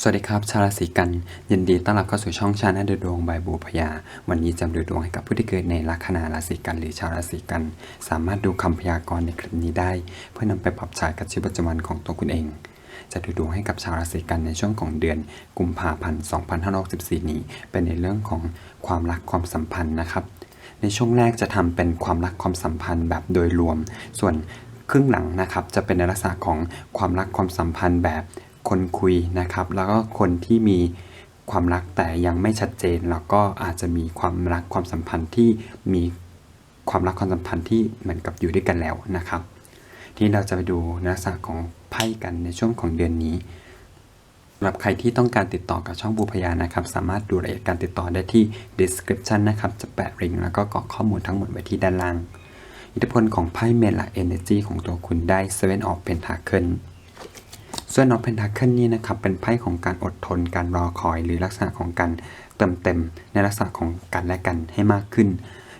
สวัสดีครับ ชาวราศีกันยินดีต้อนรับเข้าสู่ช่องชาแนลเดดวงใบบูพยา วันนี้จะดูดวงให้กับผู้ที่เกิดในลัคนาราศีกันหรือชาวราศีกัน สามารถดูคำพยากรณ์ในคลิปนี้ได้ เพื่อนำไปปรับใช้กับชีวิตประจำวันของตัวคุณเอง จะดูดวงให้กับชาวราศีกันในช่วงของเดือน กุมภาพันธ์ 2564 นี้ เป็นในเรื่องของความรักความสัมพันธ์นะครับ ในช่วงแรกจะทำเป็นความรักความสัมพันธ์แบบโดยรวม ส่วนครึ่งหลังนะครับจะเป็นในลักษณะของความรักความสัมพันธ์แบบ คนคุยนะครับ แล้วก็คนที่มีความรักแต่ยังไม่ชัดเจน แล้วก็อาจจะมีความรักความสัมพันธ์ที่มีความรักความสัมพันธ์ที่เหมือนกับอยู่ด้วยกันแล้วนะครับ ทีนี้เราจะไปดูนลักษณะของไพ่กันในช่วงของเดือนนี้สำหรับใครที่ต้องการติดต่อกับช่องบูพยานะครับ สามารถดูรายละเอียดการติดต่อได้ที่ description นะครับ จะแปะลิงก์แล้วก็กรอกข้อมูลทั้งหมดไว้ที่ด้านล่าง อิทธิพลของไพ่เมล a เอเนจีของตัวคุณได้ Seven of Pentacle ส่วน of Pentacle นี่นะครับเป็นไพ่ของการอดทนการรอคอย หรือลักษณะของการเติมเต็มในลักษณะของกันและกันให้มากขึ้น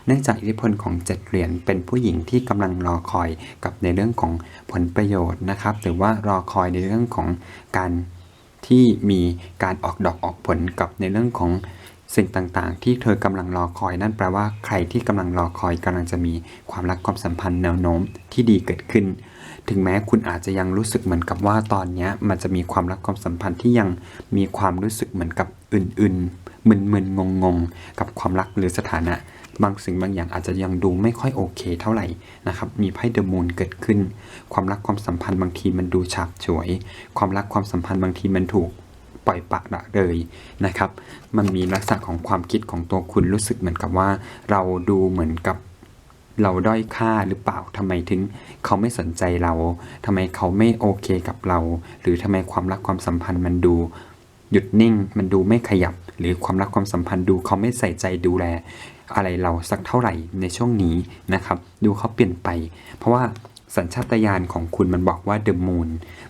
เนื่องจากอิทธิพลของเจ็ดเหรียญเป็นผู้หญิงที่กำลังรอคอยกับในเรื่องของผลประโยชน์นะครับ หรือว่ารอคอยในเรื่องของการที่มีการออกดอกออกผลกับในเรื่องของ สิ่งต่างๆ ที่เธอกำลังรอคอยนั่นแปลว่าใครที่กำลังรอคอยกำลังจะมีความรักความสัมพันธ์แนวโน้มที่ดีเกิดขึ้น ถึงแม้คุณอาจจะยังรู้สึกเหมือนกับว่าตอนนี้มันจะมีความรักความสัมพันธ์ที่ยังมีความรู้สึกเหมือนกับอื่นๆมึนๆงงๆ กับความรักหรือสถานะ บางสิ่งบางอย่างอาจจะยังดูไม่ค่อยโอเค เท่าไหร่นะครับมีไพ่เดอะมูนเกิดขึ้น ความรักความสัมพันธ์บางทีมันดูฉาบฉวย ความรักความสัมพันธ์บางทีมันถูก ปล่อยปละละเลยนะครับ มันมีลักษณะของความคิดของตัวคุณรู้สึกเหมือนกับว่า เราดูเหมือนกับเราด้อยค่าหรือเปล่าทำไมถึงเขาไม่สนใจเราทำไมเขาไม่โอเคกับเรา หรือทำไมความรักความสัมพันธ์มันดู หยุดนิ่งมันดูไม่ขยับ หรือความรักความสัมพันธ์ดูเขาไม่ใส่ใจดูแล อะไรเราสักเท่าไหร่ในช่วงนี้นะครับ ดูเขาเปลี่ยนไป เพราะว่า สัญชาตญาณของคุณมันบอกว่า the moon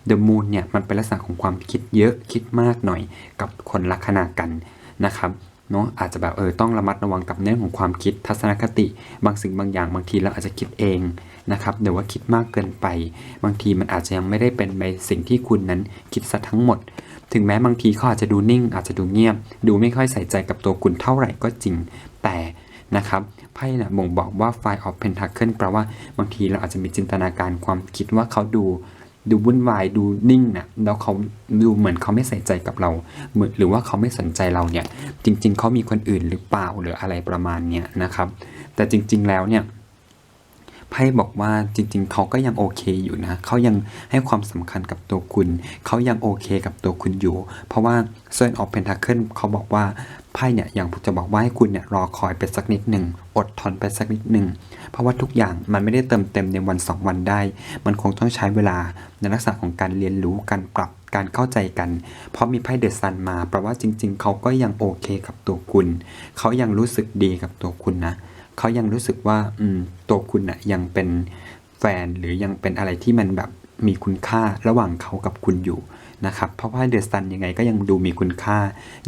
the moon เนี่ยมันเป็นลักษณะของความคิดเยอะคิดมากหน่อยกับคนลัคนากันนะครับเนาะอาจจะแบบเออต้องระมัดระวังกับเรื่องของความคิดทัศนคติ บางสิ่งบางอย่างบางทีเราอาจจะคิดเองนะครับหรือว่าคิดมากเกินไป บางทีมันอาจจะยังไม่ได้เป็นในสิ่งที่คุณนั้นคิดซะทั้งหมด ถึงแม้บางทีเขาอาจจะดูนิ่ง อาจจะดูเงียบ ดูไม่ค่อยใส่ใจกับตัวคุณเท่าไหร่ก็จริงแต่นะครับ ไพ่เนะบ่งบอกว่า Five of Pentacle แปลว่าบางทีเราอาจจะมีจินตนาการความคิดว่าเขาดูดูวุ่นวายดูนิ่งนะแล้วเขาดูเหมือนเขาไม่ใส่ใจกับเราเหมือนหรือว่าเขาไม่สนใจเราเนี่ย จริง ๆเขามีคนอื่นหรือเปล่าหรืออะไรประมาณเนี้ยนะครับ แต่จริง ๆแล้วเนี่ยไพ่บอกว่าจริง ๆเขาก็ยังโอเคอยู่นะเขายังให้ความสำคัญกับตัวคุณ เขายังโอเคกับตัวคุณอยู่ เพราะว่าเซนออฟเพนทาเคิลเขาบอกว่า ไพ่เนี่ยอยังผมจะบอกว่าให้คุณเนี่ยรอคอยไปสักนิดหนึ่งอดทนไปสักนิดหนึ่งเพราะว่าทุกอย่างมันไม่ได้เติมเต็มในวันสองวันได้ มันคงต้องใช้เวลาในลักษณะของการเรียนรู้การปรับการเข้าใจกัน เพราะมีไพ่เดอะซันมาแปลว่าจริง ๆ เขาก็ยังโอเคกับตัวคุณ เขายังรู้สึกดีกับตัวคุณนะ เขายังรู้สึกว่าอืมตัวคุณน่ะยังเป็นแฟนหรือยังเป็นอะไรที่มันแบบมีคุณค่าระหว่างเขากับคุณอยู่ นะครับ เพราะว่าเดอะซันยังไงก็ยังดูมีคุณค่า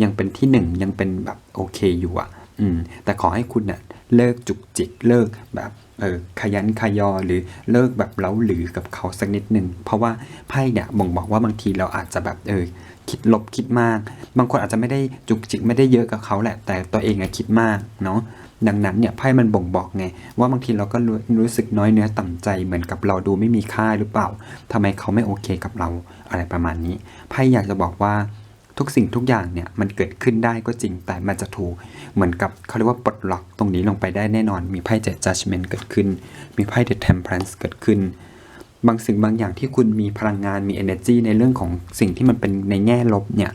ยังเป็นที่หนึ่งยังเป็นแบบโอเคอยู่อะ อืม แต่ขอให้คุณเน่ะเลิกจุกจิกเลิกแบบเออขยันขยอหรือเลิกแบบเล้าหรือกับเขาสักนิดหนึ่งเพราะว่าไพ่เนี่ยบ่งบอกว่าบางทีเราอาจจะแบบเออคิดลบคิดมาก บางคนอาจจะไม่ได้จุกจิกไม่ได้เยอะกับเขาแหละ แต่ตัวเองอะคิดมากเนาะ ดังนั้นเนี่ยไพ่มันบ่งบอกไง ว่าบางทีเราก็รู้รู้สึกน้อยเนื้อต่ำใจเหมือนกับเราดูไม่มีค่าหรือเปล่าทำไมเขาไม่โอเคกับเราอะไรประมาณนี้ไพ่อยากจะบอกว่าทุกสิ่งทุกอย่างเนี่ยมันเกิดขึ้นได้ก็จริงแต่มันจะถูกเหมือนกับเขาเรียกว่าปลดล็อกตรงนี้ลงไปได้แน่นอน มีไพ่เจ็ด judgment เกิดขึ้น มีไพ่ the temperance เกิดขึ้น บางสิ่งบางอย่างที่คุณมีพลังงานมี energy ในเรื่องของสิ่งที่มันเป็นในแง่ลบเนี่ย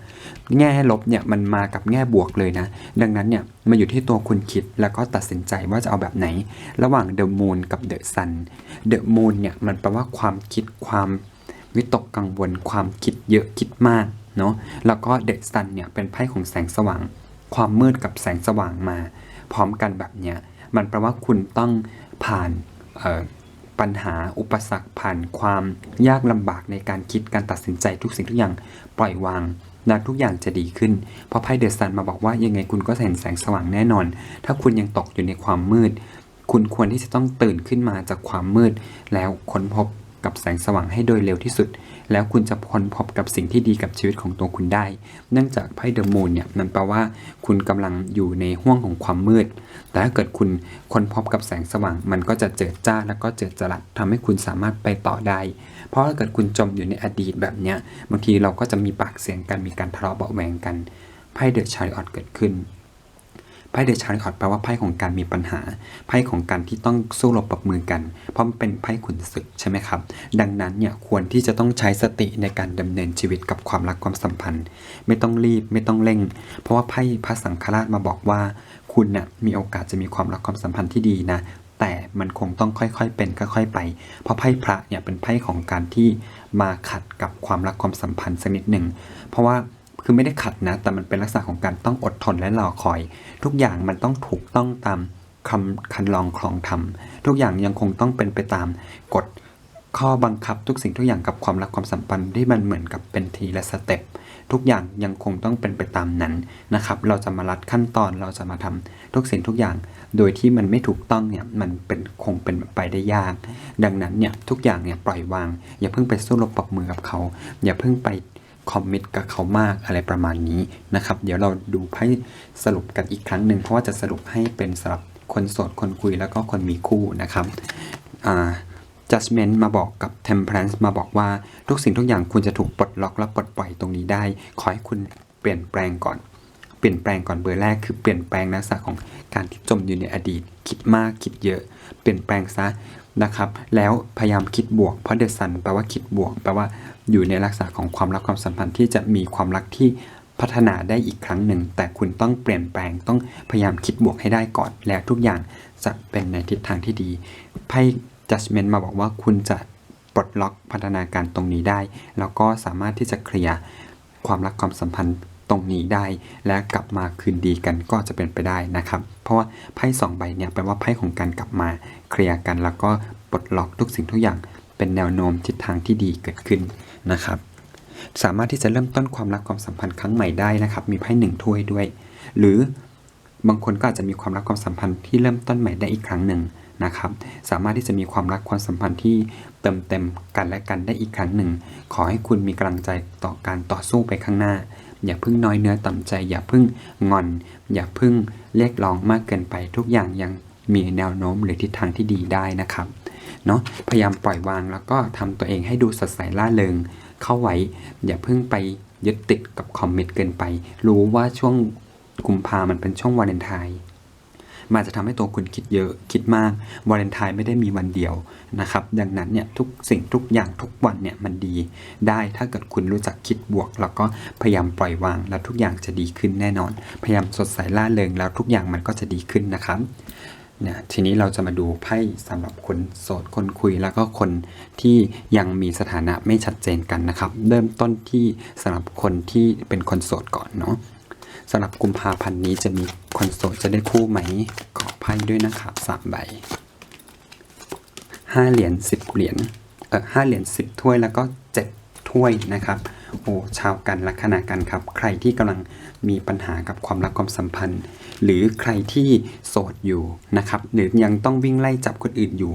แง่ลบเนี่ยมันมากับแง่บวกเลยนะ ดังนั้นเนี่ยมาอยู่ที่ตัวคุณคิดแล้วก็ตัดสินใจว่าจะเอาแบบไหน ระหว่าง the moon กับ the sun the moon เนี่ยมันแปลว่าความคิดความวิตกกังวลความคิดเยอะคิดมากเนาะแล้วก็ the sun เนี่ยเป็นไพ่ของแสงสว่าง ความมืดกับแสงสว่างมา พร้อมกันแบบเนี้ยมันแปลว่าคุณต้องผ่านเอ่อ ปัญหาอุปสรรคผ่านความยากลำบากในการคิดการตัดสินใจทุกสิ่งทุกอย่างปล่อยวางและทุกอย่างจะดีขึ้น เพราะไพ่เดอะซันมาบอกว่ายังไงคุณก็เห็นแสงสว่างแน่นอน ถ้าคุณยังตกอยู่ในความมืด คุณควรที่จะต้องตื่นขึ้นมาจากความมืด แล้วค้นพบ กับแสงสว่างให้โดยเร็วที่สุด แล้วคุณจะค้นพบกับสิ่งที่ดีกับชีวิตของตัวคุณได้ เนื่องจากไพ่เดอะมูนเนี่ยมันแปลว่าคุณกำลังอยู่ในห้วงของความมืด แต่ถ้าเกิดคุณค้นพบกับแสงสว่าง มันก็จะเจิดจ้าแล้วก็เจิดจรัสทำให้คุณสามารถไปต่อได้ เพราะถ้าเกิดคุณจมอยู่ในอดีตแบบเนี้ยบางทีเราก็จะมีปากเสียงกันมีการทะเลาะเบาะแวงกันไพ่เดอะชาริออตเกิดขึ้น ไพ่เดชาริออตแปลว่าไพ่ของการมีปัญหา ไพ่ของการที่ต้องสู้รบปรับมือกัน เพราะมันเป็นไพ่ขุนศึกใช่ไหมครับ ดังนั้นเนี่ยควรที่จะต้องใช้สติในการดำเนินชีวิตกับความรักความสัมพันธ์ ไม่ต้องรีบไม่ต้องเร่ง เพราะว่าไพ่พระสังฆราชมาบอกว่า คุณน่ะมีโอกาสจะมีความรักความสัมพันธ์ที่ดีนะแต่มันคงต้องค่อยๆเป็นค่อยๆไป เพราะไพ่พระเนี่ยเป็นไพ่ของการที่มาขัดกับความรักความสัมพันธ์สักนิดหนึ่ง เพราะว่า คือไม่ได้ขัดนะ แต่มันเป็นลักษณะของการต้องอดทนและรอคอย ทุกอย่างมันต้องถูกต้องตามคำคันลองคลองธรรม ทุกอย่างยังคงต้องเป็นไปตามกฎข้อบังคับทุกสิ่งทุกอย่างกับความรักความสัมพันธ์ที่มันเหมือนกับเป็นทีละสเต็ปทุกอย่างยังคงต้องเป็นไปตามนั้นนะครับ เราจะมารัดขั้นตอนเราจะมาทำทุกสิ่งทุกอย่าง โดยที่มันไม่ถูกต้องเนี่ยมันเป็นคงเป็นไปได้ยาก ดังนั้นเนี่ยทุกอย่างเนี่ยปล่อยวาง อย่าเพิ่งไปสู้รบปรบมือกับเขา อย่าเพิ่งไป คอมมิตกับเขามากอะไรประมาณนี้นะครับ เดี๋ยวเราดูไพ่สรุปกันอีกครั้งหนึ่งเพราะว่าจะสรุปให้เป็นสำหรับคนโสดคนคุยแล้วก็คนมีคู่นะครับอ่า judgment มาบอกกับ temperance มาบอกว่าทุกสิ่งทุกอย่างคุณจะถูกปลดล็อกและปลดปล่อยตรงนี้ได้ ขอให้คุณเปลี่ยนแปลงก่อน เปลี่ยนแปลงก่อนเบอร์แรกคือเปลี่ยนแปลงลักษณะของการที่จมอยู่ในอดีต คิดมากคิดเยอะ เปลี่ยนแปลงซะนะครับ แล้วพยายามคิดบวกเพราะเด e s ซันแปลว่าคิดบวกแปลว่า อยู่ในลักษณะของความรักความสัมพันธ์ที่จะมีความรักที่พัฒนาได้อีกครั้งหนึ่ง แต่คุณต้องเปลี่ยนแปลงต้องพยายามคิดบวกให้ได้ก่อน แล้วทุกอย่างจะเป็นในทิศทางที่ดีไพ่ judgment มาบอกว่าคุณจะปลดล็อกพัฒนาการตรงนี้ได้ แล้วก็สามารถที่จะเคลียร์ความรักความสัมพันธ์ตรงนี้ได้ และกลับมาคืนดีกันก็จะเป็นไปได้นะครับ เพราะว่าไพ่สองใบเนี่ยแปลว่าไพ่ของการกลับมาเคลียร์กัน แล้วก็ปลดล็อกทุกสิ่งทุกอย่าง เป็นแนวโน้มทิศทางที่ดีเกิดขึ้นนะครับ สามารถที่จะเริ่มต้นความรักความสัมพันธ์ครั้งใหม่ได้นะครับ มีไพ่หนึ่งถ้วยด้วย หรือบางคนก็อาจจะมีความรักความสัมพันธ์ที่เริ่มต้นใหม่ได้อีกครั้งหนึ่งนะครับ สามารถที่จะมีความรักความสัมพันธ์ที่เติมเต็มกันและกันได้อีกครั้งหนึ่ง ขอให้คุณมีกำลังใจต่อการต่อสู้ไปข้างหน้า อย่าพิ่งน้อยเนื้อต่ำใจ อย่าพิ่งงอน อย่าพิ่งเรียกร้องมากเกินไปทุกอย่างยังมีแนวโน้มหรือทิศทางที่ดีได้นะครับ เนาะพยายามปล่อยวางแล้วก็ทำตัวเองให้ดูสดใสล่าเริงเข้าไว้ อย่าเพิ่งไปยึดติดกับคอมมิตเกินไป รู้ว่าช่วงกุมภามันเป็นช่วงวาเลนไทน์มันอาจจะทำให้ตัวคุณคิดเยอะคิดมากวาเลนไทน์ไม่ได้มีวันเดียวนะครับดังนั้นเนี่ยทุกสิ่งทุกอย่างทุกวันเนี่ยมันดี ได้ถ้าเกิดคุณรู้จักคิดบวก แล้วก็พยายามปล่อยวาง แล้วทุกอย่างจะดีขึ้นแน่นอน พยายามสดใสล่าเริงแล้วทุกอย่างมันก็จะดีขึ้นนะครับ นี่ยทีนี้เราจะมาดูไพ่สำหรับคนโสดคนคุยแล้วก็คนที่ยังมีสถานะไม่ชัดเจนกันนะครับ เริ่มต้นที่สำหรับคนที่เป็นคนโสดก่อนเนาะสำหรับกุมภาพันธ์นี้จะมีคนโสดจะได้คู่ไหม ขอไพ่ด้วยนะครับสามใบห้าเหรียญสิบเหรียญเออห้าเหรียญสิบถ้วยแล้วก็เจ็ดถ้วยนะครับโอ้ชาวกันลัคนากันครับ ใครที่กำลัง มีปัญหากับความรักความสัมพันธ์ หรือใครที่โสดอยู่นะครับหรือยังต้องวิ่งไล่จับคนอื่นอยู่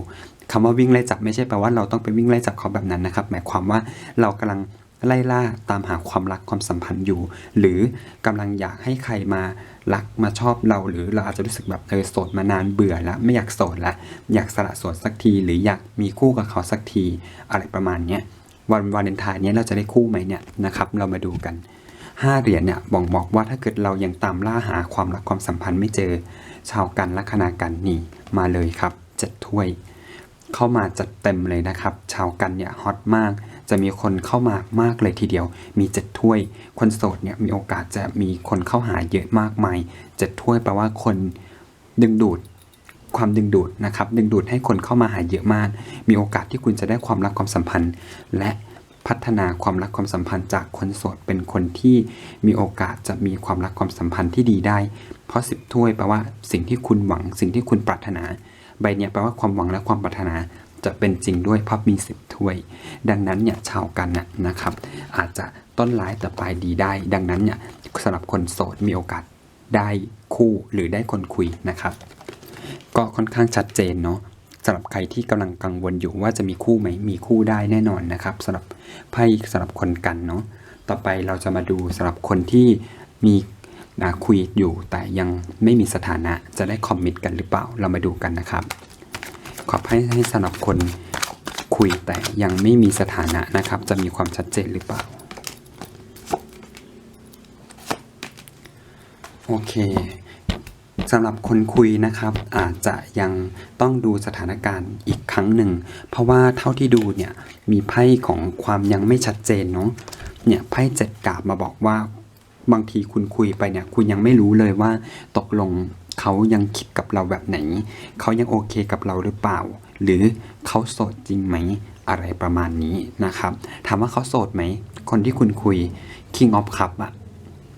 คำว่าวิ่งไล่จับไม่ใช่แปลว่าเราต้องไปวิ่งไล่จับเขาแบบนั้นนะครับ หมายความว่าเรากำลังไล่ล่าตามหาความรักความสัมพันธ์อยู่ หรือกำลังอยากให้ใครมารักมาชอบเราหรือเราอาจจะรู้สึกแบบเออโสดมานานเบื่อแล้วไม่อยากโสดล้วอยากสละโสดสักที หรืออยากมีคู่กับเขาสักทีอะไรประมาณเนี้ยวันวาเลนไทน์เนี้ยเราจะได้คู่ไหมเนี่ยนะครับ เรามาดูกัน ห้าเหรียญเนี่ยบอกบอกว่าถ้าเกิดเรายังตามล่าหาความรักความสัมพันธ์ไม่เจอ ชาวกันลัคนากันนี่มาเลยครับเจ็ดถ้วย เข้ามาจัดเต็มเลยนะครับ ชาวกันเนี่ยฮอตมาก จะมีคนเข้ามามากเลยทีเดียว มีเจ็ดถ้วย คนโสดเนี่ยมีโอกาสจะมีคนเข้าหาเยอะมากมายเจ็ดถ้วยแปลว่าคนดึงดูดความดึงดูดนะครับดึงดูดให้คนเข้ามาหาเยอะมาก มีโอกาสที่คุณจะได้ความรักความสัมพันธ์ และ พัฒนาความรักความสัมพันธ์จากคนโสดเป็นคนที่มีโอกาสจะมีความรักความสัมพันธ์ที่ดีได้ เพราะสิบถ้วยแปลว่าสิ่งที่คุณหวัง สิ่งที่คุณปรารถนา ใบเนี้ยแปลว่าความหวังและความปรารถนาจะเป็นจริงด้วยเพราะมีสิบถ้วย ดังนั้นเนี่ยชาวกันนะนะครับ อาจจะต้นร้ายแต่ปลายดีได้ ดังนั้นเนี่ยสำหรับคนโสดมีโอกาสได้คู่หรือได้คนคุยนะครับ ก็ค่อนข้างชัดเจนเนาะ สำหรับใครที่กำลังกังวลอยู่ว่าจะมีคู่ไหมมีคู่ได้แน่นอนนะครับสำหรับไพ่สำหรับคนกันเนาะต่อไปเราจะมาดูสำหรับคนที่มีคุยอยู่แต่ยังไม่มีสถานะจะได้คอมมิตกันหรือเปล่าเรามาดูกันนะครับ ขอให้ให้สำหรับคนคุยแต่ยังไม่มีสถานะนะครับ จะมีความชัดเจนหรือเปล่าโอเค สำหรับคนคุยนะครับ อาจจะยังต้องดูสถานการณ์อีกครั้งหนึ่ง เพราะว่าเท่าที่ดูเนี่ยมีไพ่ของความยังไม่ชัดเจนเนาะเนี่ยไพ่เจ็ดดาบมาบอกว่าบางทีคุณคุยไปเนี่ยคุณยังไม่รู้เลยว่าตกลงเขายังคิดกับเราแบบไหน เขายังโอเคกับเราหรือเปล่า หรือเขาโสดจริงไหมอะไรประมาณนี้นะครับ ถามว่าเขาโสดไหม คนที่คุณคุย King of Cup อะ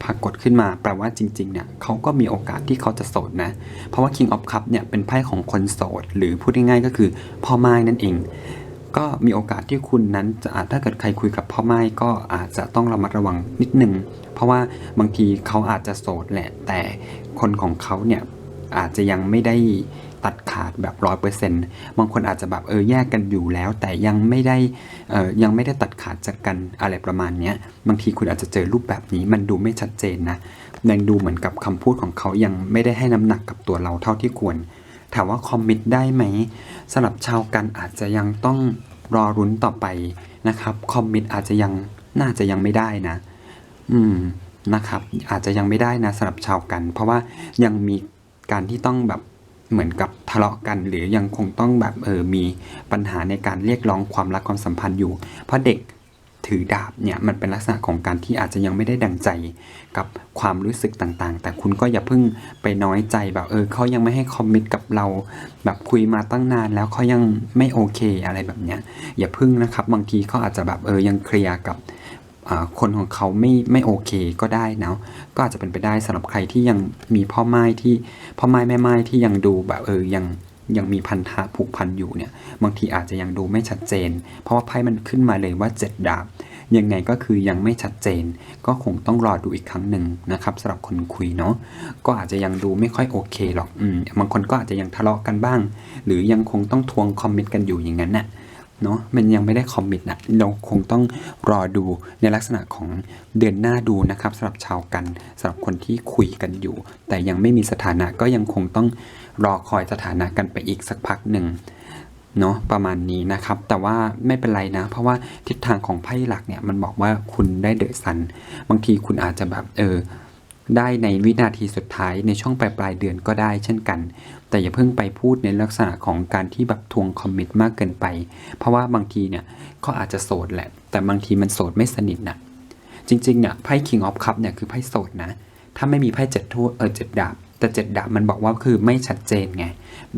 ปรากฏขึ้นมาแปลว่าจริงๆเนี่ยเขาก็มีโอกาสที่เขาจะโสดนะ เพราะว่า King of Cup เนี่ยเป็นไพ่ของคนโสด หรือพูดง่ายๆก็คือพ่อไม้นั่นเอง ก็มีโอกาสที่คุณนั้นจะอาจถ้าเกิดใครคุยกับพ่อไม้ก็อาจจะต้องระมัดระวังนิดนึง เพราะว่าบางทีเขาอาจจะโสดแหละ แต่คนของเขาเนี่ยอาจจะยังไม่ได้ ตัดขาดแบบร้อยเปอร์เซ็นต์บางคนอาจจะแบบเออแยกกันอยู่แล้ว แต่ยังไม่ได้เออยังไม่ได้ตัดขาดจากกันอะไรประมาณเนี้ยบางทีคุณอาจจะเจอรูปแบบนี้มันดูไม่ชัดเจนนะยังดูเหมือนกับคำพูดของเขายังไม่ได้ให้น้ำหนักกับตัวเราเท่าที่ควร ถามว่าคอมมิตได้ไหมสำหรับชาวกันอาจจะยังต้องรอรุ้นต่อไปนะครับคอมมิตอาจจะยังน่าจะยังไม่ได้นะ อืมนะครับ อาจจะยังไม่ได้นะสำหรับชาวกัน เพราะว่ายังมีการที่ต้องแบบ เหมือนกับทะเลาะกัน หรือยังคงต้องแบบเออมีปัญหาในการเรียกร้องความรักความสัมพันธ์อยู่ เพราะเด็กถือดาบเนี่ยมันเป็นลักษณะของการที่อาจจะยังไม่ได้ดังใจกับความรู้สึกต่างๆ แต่คุณก็อย่าเพิ่งไปน้อยใจแบบเออเขายังไม่ให้คอมมิตกับเรา แบบคุยมาตั้งนานแล้วเขายังไม่โอเคอะไรแบบเนี้ยอย่าเพิ่งนะครับ บางทีเขาอาจจะแบบเออยังเคลียร์กับ คนของเขาไม่ไม่โอเคก็ได้นะก็อาจจะเป็นไปได้สำหรับใครที่ยังมีพ่อไม้ที่พ่อไม้แม่ไม้ที่ยังดูแบบเออยังยังมีพันธะผูกพันอยู่เนี่ยบางทีอาจจะยังดูไม่ชัดเจน เพราะว่าไพ่มันขึ้นมาเลยว่าเจ็ดดาบยังไงก็คือยังไม่ชัดเจน ก็คงต้องรอดูอีกครั้งหนึ่งนะครับสำหรับคนคุยเนาะก็อาจจะยังดูไม่ค่อยโอเคหรอกอืมบางคนก็อาจจะยังทะเลาะกันบ้าง หรือยังคงต้องทวงคอมเมิตกันอยู่อย่างนั้นน่ะ เนาะมันยังไม่ได้คอมมิตนะเราคงต้องรอดูในลักษณะของเดือนหน้าดูนะครับสำหรับชาวกันสำหรับคนที่คุยกันอยู่ แต่ยังไม่มีสถานะก็ยังคงต้องรอคอยสถานะกันไปอีกสักพักหนึ่งเนาะประมาณนี้นะครับ แต่ว่าไม่เป็นไรนะ เพราะว่าทิศทางของไพ่หลักเนี่ยมันบอกว่าคุณได้เดอะซัน บางทีคุณอาจจะแบบเออ ได้ในวินาทีสุดท้ายในช่วงปลายปลายเดือนก็ได้เช่นกัน แต่อย่าเพิ่งไปพูดในลักษณะของการที่แบบทวงคอมมิตมากเกินไป เพราะว่าบางทีเนี่ยเขาอาจจะโสดแหละ แต่บางทีมันโสดไม่สนิทนะจริงๆเนี่ยไพ่ King of Cup เนี่ยคือไพ่โสดนะ ถ้าไม่มีไพ่เจ็ดทั่วเออเจ็ดดาบแต่เจ็ดดาบมันบอกว่าคือไม่ชัดเจนไง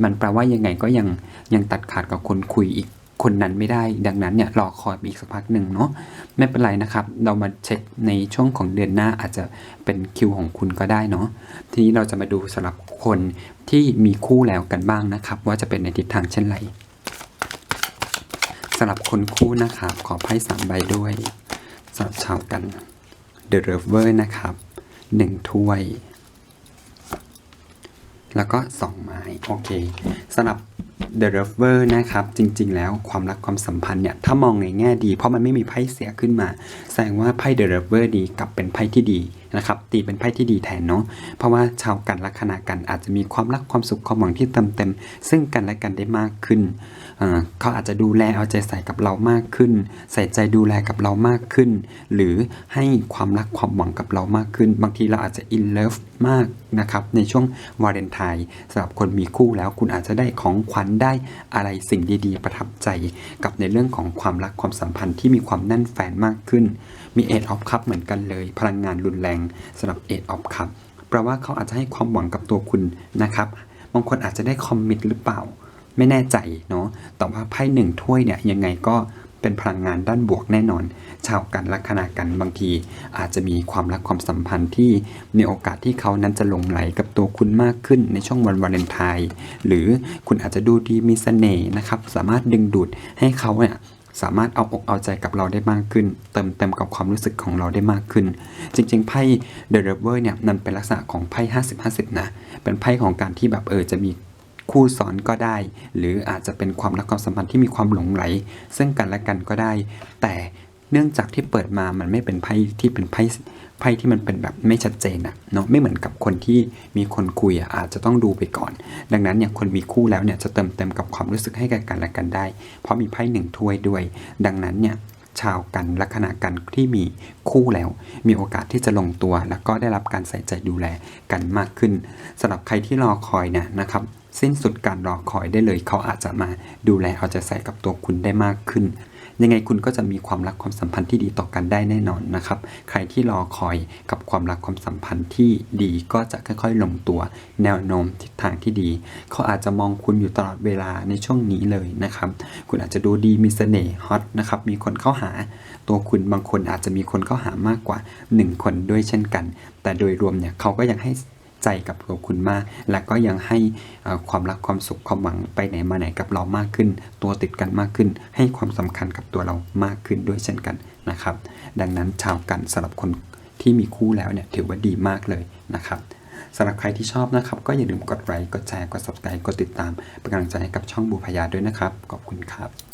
มันแปลว่ายังไงก็ยังยังตัดขาดกับคนคุยอีก คนนั้นไม่ได้ ดังนั้นเนี่ยรอคอยไปอีกสักพักหนึ่งเนาะไม่เป็นไรนะครับ เรามาเช็คในช่วงของเดือนหน้าอาจจะเป็นคิวของคุณก็ได้เนาะทีนี้เราจะมาดูสำหรับคนที่มีคู่แล้วกันบ้างนะครับ ว่าจะเป็นในทิศทางเช่นไรสำหรับคนคู่นะครับขอไพ่สามใบด้วยสำหรับชาวกัน The River นะครับหนึ่งถ้วย แล้วก็2ไม้โอเคสำหรับ The Lover นะครับ จริง ๆ แล้วความรักความสัมพันธ์เนี่ย ถ้ามองในแง่ดี เพราะมันไม่มีไพ่เสียขึ้นมา แสดงว่าไพ่ The Lover ดีกลับเป็นไพ่ที่ดี นะครับตีเป็นไพ่ที่ดีแทนเนาะเพราะว่าชาวกันลัคนากันอาจจะมีความรักความสุขความหวังที่เต็มเต็มๆซึ่งกันและกันได้มากขึ้นเขาอาจจะดูแลเอาใจใส่กับเรามากขึ้น ใส่ใจดูแลกับเรามากขึ้น หรือให้ความรักความหวังกับเรามากขึ้น บางทีเราอาจจะ in love มากนะครับในช่วงวาเลนไทน์สำหรับคนมีคู่แล้วคุณอาจจะได้ของขวัญได้อะไรสิ่งดีๆ ประทับใจกับในเรื่องของความรักความสัมพันธ์ที่มีความแน่นแฟนมากขึ้นมีเอ of อ Cup เหมือนกันเลย พลังงานรุนแรงสำหรับเอ of อ Cup แปลว่าเขาอาจจะให้ความหวังกับตัวคุณนะครับบางคนอาจจะได้คอมมิตหรือเปล่า ไม่แน่ใจเนาะแต่ว่าไพ่หนึ่งถ้วยเนี่ยยังไงก็เป็นพลังงานด้านบวกแน่นอน ชาวกันลัคนากันบางที อาจจะมีความรักความสัมพันธ์ที่มีโอกาสที่เขานั้นจะหลงไหลกับตัวคุณมากขึ้นในช่วงวันวาเลนไทน์หรือคุณอาจจะดูดีมีเสน่ห์นะครับ สามารถดึงดูดให้เขาเนี่ย สามารถเอาอกเอาใจกับเราได้มากขึ้น เติมเต็มกับความรู้สึกของเราได้มากขึ้น จริง ๆ ไพ่ The River เนี่ยมันเป็นลักษณะของไพ่ 50 50 นะ เป็นไพ่ของการที่แบบเออจะมีคู่สอนก็ได้ หรืออาจจะเป็นความรักความสัมพันธ์ที่มีความหลงไหล ซึ่งกันและกันก็ได้ แต่ เนื่องจากที่เปิดมามันไม่เป็นไพ่ที่เป็นไพ่ไพ่ที่มันเป็นแบบไม่ชัดเจนอะเนาะไม่เหมือนกับคนที่มีคนคุยอะอาจจะต้องดูไปก่อน ดังนั้นเนี่ยคนมีคู่แล้วเนี่ยจะเติมเต็มกับความรู้สึกให้กันและกันได้ เพราะมีไพ่หนึ่งถ้วยด้วย ดังนั้นเนี่ยชาวกันลัคนากันที่มีคู่แล้ว มีโอกาสที่จะลงตัว แล้วก็ได้รับการใส่ใจดูแลกันมากขึ้นสำหรับใครที่รอคอยเนี่ยนะครับสิ้นสุดการรอคอยได้เลยเขาอาจจะมาดูแลเอาใจใส่กับตัวคุณได้มากขึ้น ยังไงคุณก็จะมีความรักความสัมพันธ์ที่ดีต่อกันได้แน่นอนนะครับ ใครที่รอคอยกับความรักความสัมพันธ์ที่ดีก็จะค่อยๆลงตัว แนวโน้มทิศทางที่ดี เขาอาจจะมองคุณอยู่ตลอดเวลาในช่วงนี้เลยนะครับ คุณอาจจะดูดีมีเสน่ห์ฮอตนะครับ มีคนเข้าหา ตัวคุณบางคนอาจจะมีคนเข้าหามากกว่า 1 คนด้วยเช่นกัน แต่โดยรวมเนี่ยเขาก็ยังให้ ใจกับตัวคุณมาก และก็ยังให้ความรักความสุขความหวังไปไหนมาไหนกับเรามากขึ้น ตัวติดกันมากขึ้น ให้ความสำคัญกับตัวเรามากขึ้นด้วยเช่นกันนะครับ ดังนั้นชาวกันสำหรับคนที่มีคู่แล้วเนี่ยถือว่าดีมากเลยนะครับสำหรับใครที่ชอบนะครับ ก็อย่าลืมกดไลค์กดแชร์กด subscribe กดติดตามเป็นกำลังใจให้กับช่องบูพยาด้วยนะครับ ขอบคุณครับ